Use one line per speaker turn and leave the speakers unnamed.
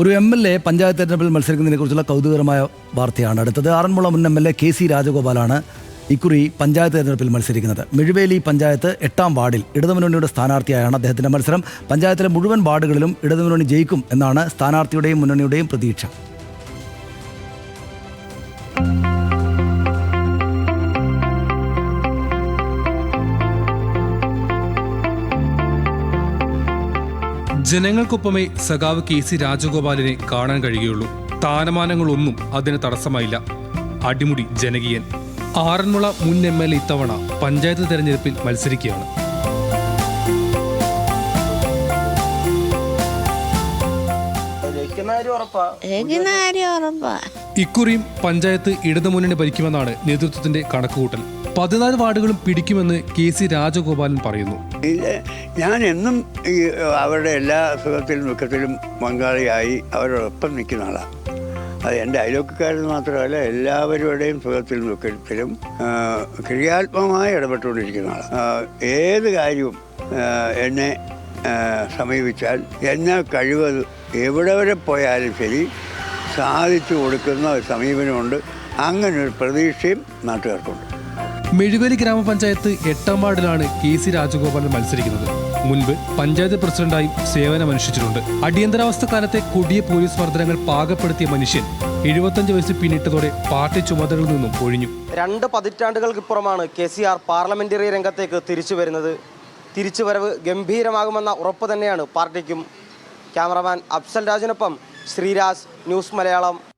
ഒരു M L A panchayat തെരഞ്ഞെടുപ്പിൽ മത്സരിക്കുന്നതിനെ കുറിച്ചുള്ള കൗതുകകരമായ വാർത്തയാണ് അടുത്തത്. ആറന്മുള മുൻ M L A K C രാജഗോപാലാണ് ഇക്കുറി പഞ്ചായത്ത് തെരഞ്ഞെടുപ്പിൽ മത്സരിക്കുന്നത്. മിഴുവേലി പഞ്ചായത്ത് എട്ടാം വാർഡിൽ ഇടതുമുന്നണിയുടെ സ്ഥാനാർത്ഥിയായാണ് അദ്ദേഹത്തിന്റെ മത്സരം. പഞ്ചായത്തിലെ മുഴുവൻ വാർഡുകളിലും ഇടതുമുന്നണി ജയിക്കും എന്നാണ് സ്ഥാനാർത്ഥിയുടെയും മുന്നണിയുടെയും പ്രതീക്ഷ.
ജനങ്ങൾക്കൊപ്പമേ സഖാവ് കെ സി രാജഗോപാലിനെ കാണാൻ കഴിയുകയുള്ളൂ. സ്ഥാനമാനങ്ങളൊന്നും അതിന് തടസ്സമായില്ല. അടിമുടി ജനകീയൻ. ആറന്മുള മുൻ എം എൽ എ ഇത്തവണ പഞ്ചായത്ത് തെരഞ്ഞെടുപ്പിൽ മത്സരിക്കുകയാണ്.
ജയിക്കുന്ന കാര്യം ഉറപ്പാ.
ഇക്കുറിയും പഞ്ചായത്ത് ഇടതുമുന്നണി ഭരിക്കുമെന്നാണ് നേതൃത്വത്തിന്റെ കണക്കുകൂട്ടൽ. പതിനാല് വാർഡുകളും പിടിക്കുമെന്ന് കെ സി രാജഗോപാലൻ പറയുന്നു.
ഞാൻ എന്നും ഈ അവരുടെ എല്ലാ സുഖത്തിലും ദുഃഖത്തിലും പങ്കാളിയായി അവരോടൊപ്പം നിൽക്കുന്ന ആളാണ് അത് എന്റെ അയലോക്കാരെന്ന് മാത്രമല്ല എല്ലാവരുടെയും സുഖത്തിലും ദുഃഖത്തിലും ക്രിയാത്മകമായി ഇടപെട്ടുകൊണ്ടിരിക്കുന്ന ആളാണ് ഏത് കാര്യവും എന്നെ സമീപിച്ചാൽ എന്നെ കഴിവത് എവിടെ വരെ പോയാലും ശരി സാധിച്ചു കൊടുക്കുന്ന ഒരു സമീപനമുണ്ട്. അങ്ങനെ ഒരു പ്രതീക്ഷയും നാട്ടുകാർക്കുണ്ട്.
മെഴുകലി ഗ്രാമപഞ്ചായത്ത് എട്ടാം വാർഡിലാണ് കെ സി രാജഗോപാലൻ മത്സരിക്കുന്നത്. മുൻപ് പഞ്ചായത്ത് പ്രസിഡന്റായും സേവനമനുഷ്ഠിച്ചിട്ടുണ്ട്. അടിയന്തരാവസ്ഥ കാലത്തെ കൊടിയ പോലീസ് മർദ്ദനങ്ങൾ പാകപ്പെടുത്തിയ മനുഷ്യൻ എഴുപത്തഞ്ച് വയസ്സ് പിന്നിട്ടതോടെ പാർട്ടി ചുമതലകളിൽ നിന്നും ഒഴിഞ്ഞു.
രണ്ട് പതിറ്റാണ്ടുകൾക്കിപ്പുറമാണ് കെ സി ആർ പാർലമെന്ററി രംഗത്തേക്ക് തിരിച്ചു വരുന്നത്. തിരിച്ചുവരവ് ഗംഭീരമാകുമെന്ന ഉറപ്പ് തന്നെയാണ് പാർട്ടിക്കും ക്യാമറമാൻ അഫ്സൽ രാജിനൊപ്പം ശ്രീരാജ് ന്യൂസ് മലയാളം